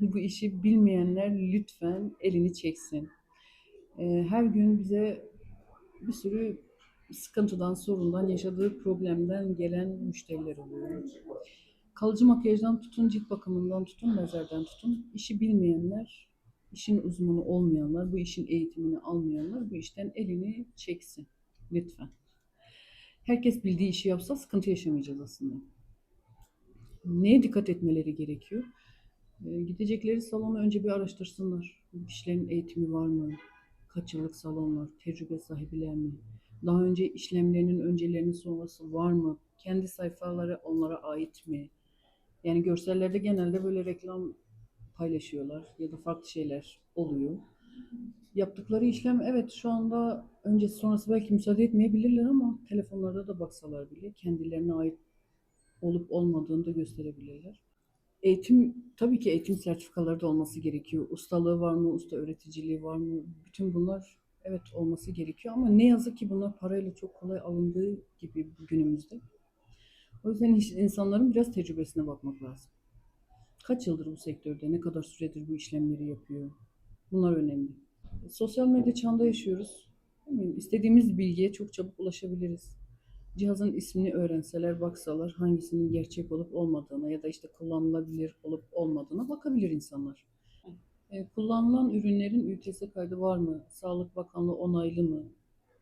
Bu işi bilmeyenler lütfen elini çeksin. Ee, Her gün bize bir sürü sıkıntıdan, sorundan, yaşadığı problemden gelen müşteriler oluyor. Kalıcı makyajdan tutun, cilt bakımından tutun, lazerden tutun. İşi bilmeyenler, işin uzmanı olmayanlar, bu işin eğitimini almayanlar bu işten elini çeksin. Lütfen. Herkes bildiği işi yapsa sıkıntı yaşamayacağız aslında. Neye dikkat etmeleri gerekiyor? Ee, Gidecekleri salonu önce bir araştırsınlar. Bu kişilerin eğitimi var mı? Kaç yıllık salonlar? Tecrübe sahibiler mi? Daha önce işlemlerinin öncelerinin sonrası var mı? Kendi sayfaları onlara ait mi? Yani görsellerde genelde böyle reklam paylaşıyorlar ya da farklı şeyler oluyor. Yaptıkları işlem evet şu anda öncesi sonrası belki müsaade etmeyebilirler ama telefonlarda da baksalar bile kendilerine ait olup olmadığını da gösterebilirler. Eğitim, tabii ki eğitim sertifikaları da olması gerekiyor. Ustalığı var mı, usta öğreticiliği var mı? Bütün bunlar evet olması gerekiyor ama ne yazık ki bunlar parayla çok kolay alındığı gibi günümüzde. O yüzden insanların biraz tecrübesine bakmak lazım. Kaç yıldır bu sektörde, ne kadar süredir bu işlemleri yapıyor? Bunlar önemli. Sosyal medya çağında yaşıyoruz. İstediğimiz bilgiye çok çabuk ulaşabiliriz. Cihazın ismini öğrenseler, baksalar hangisinin gerçek olup olmadığına ya da işte kullanılabilir olup olmadığına bakabilir insanlar. E, kullanılan ürünlerin ÜTS kaydı var mı? Sağlık Bakanlığı onaylı mı?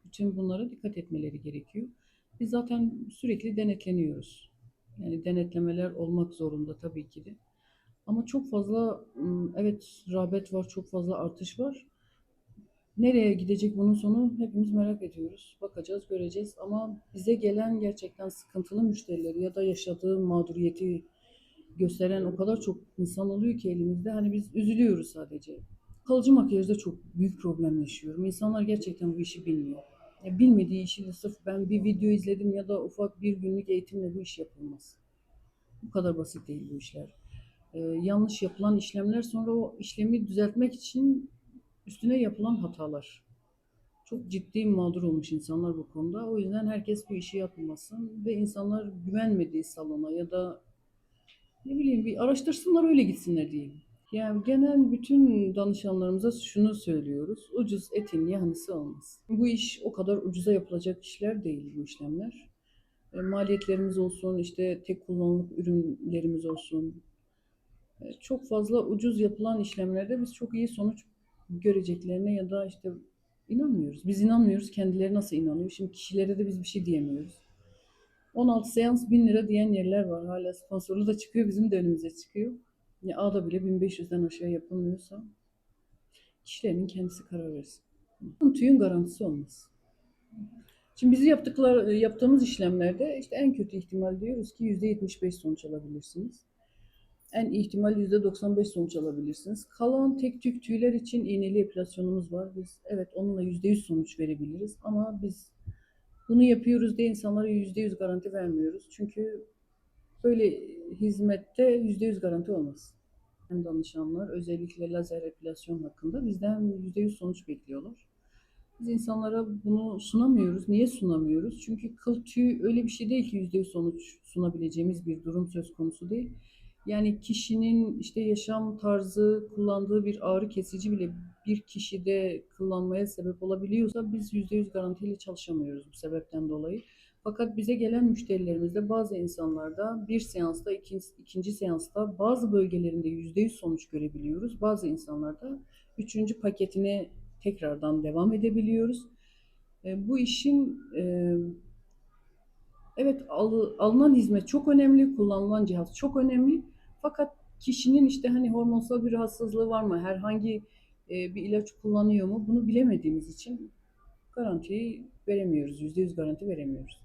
Bütün bunlara dikkat etmeleri gerekiyor. Biz zaten sürekli denetleniyoruz. Yani denetlemeler olmak zorunda tabii ki de. Ama çok fazla evet rağbet var, çok fazla artış var. Nereye gidecek bunun sonu hepimiz merak ediyoruz. Bakacağız, göreceğiz ama bize gelen gerçekten sıkıntılı müşterileri ya da yaşadığı mağduriyeti gösteren o kadar çok insan oluyor ki elimizde. Hani biz üzülüyoruz sadece. Kalıcı makyajda çok büyük problem yaşıyorum. İnsanlar gerçekten bu işi bilmiyor. Ya bilmediği işi de sırf ben bir video izledim ya da ufak bir günlük eğitimle bu iş yapılmaz. Bu kadar basit değil bu işler. Ee, yanlış yapılan işlemler sonra o işlemi düzeltmek için üstüne yapılan hatalar. Çok ciddi mağdur olmuş insanlar bu konuda. O yüzden herkes bu işi yapmasın ve insanlar güvenmediği salona ya da ne bileyim bir araştırsınlar öyle gitsinler diyeyim. Yani genel bütün danışanlarımıza şunu söylüyoruz. Ucuz etin yahnisi olmaz. Bu iş o kadar ucuza yapılacak işler değil bu işlemler. E, maliyetlerimiz olsun, işte tek kullanımlık ürünlerimiz olsun. E, çok fazla ucuz yapılan işlemlerde biz çok iyi sonuç göreceklerine ya da işte inanmıyoruz. Biz inanmıyoruz. Kendileri nasıl inanıyor? Şimdi kişilere de biz bir şey diyemiyoruz. 16 seans 1000 lira diyen yerler var. Hala sponsorlu da çıkıyor. Bizim de önümüze çıkıyor. Ya A'da bile 1500'den aşağı yapılmıyorsa kişilerin kendisi karar versin. TÜİ'nin garantisi olmaz. Şimdi bizi yaptıklar, yaptığımız işlemlerde işte en kötü ihtimal diyoruz ki %75 sonuç alabilirsiniz. En ihtimal %95 sonuç alabilirsiniz. Kalan tek tük tüyler için iğneli epilasyonumuz var. Biz evet onunla %100 sonuç verebiliriz ama biz bunu yapıyoruz diye insanlara %100 garanti vermiyoruz. Çünkü böyle hizmette %100 garanti olmaz. Yani danışanlar özellikle lazer epilasyon hakkında bizden %100 sonuç bekliyorlar. Biz insanlara bunu sunamıyoruz. Niye sunamıyoruz? Çünkü kıl tüy öyle bir şey değil ki %100 sonuç sunabileceğimiz bir durum söz konusu değil. Yani kişinin işte yaşam tarzı, kullandığı bir ağrı kesici bile bir kişide kullanmaya sebep olabiliyorsa biz %100 garantiyle çalışamıyoruz bu sebepten dolayı. Fakat bize gelen müşterilerimizde bazı insanlarda bir seansta, ikinci, ikinci seansta bazı bölgelerinde %100 sonuç görebiliyoruz. Bazı insanlarda üçüncü paketine tekrardan devam edebiliyoruz. E, bu işin e, evet al- alınan hizmet çok önemli, kullanılan cihaz çok önemli. Fakat kişinin işte hani hormonsal bir rahatsızlığı var mı, herhangi e, bir ilaç kullanıyor mu bunu bilemediğimiz için garantiyi veremiyoruz, %100 garanti veremiyoruz.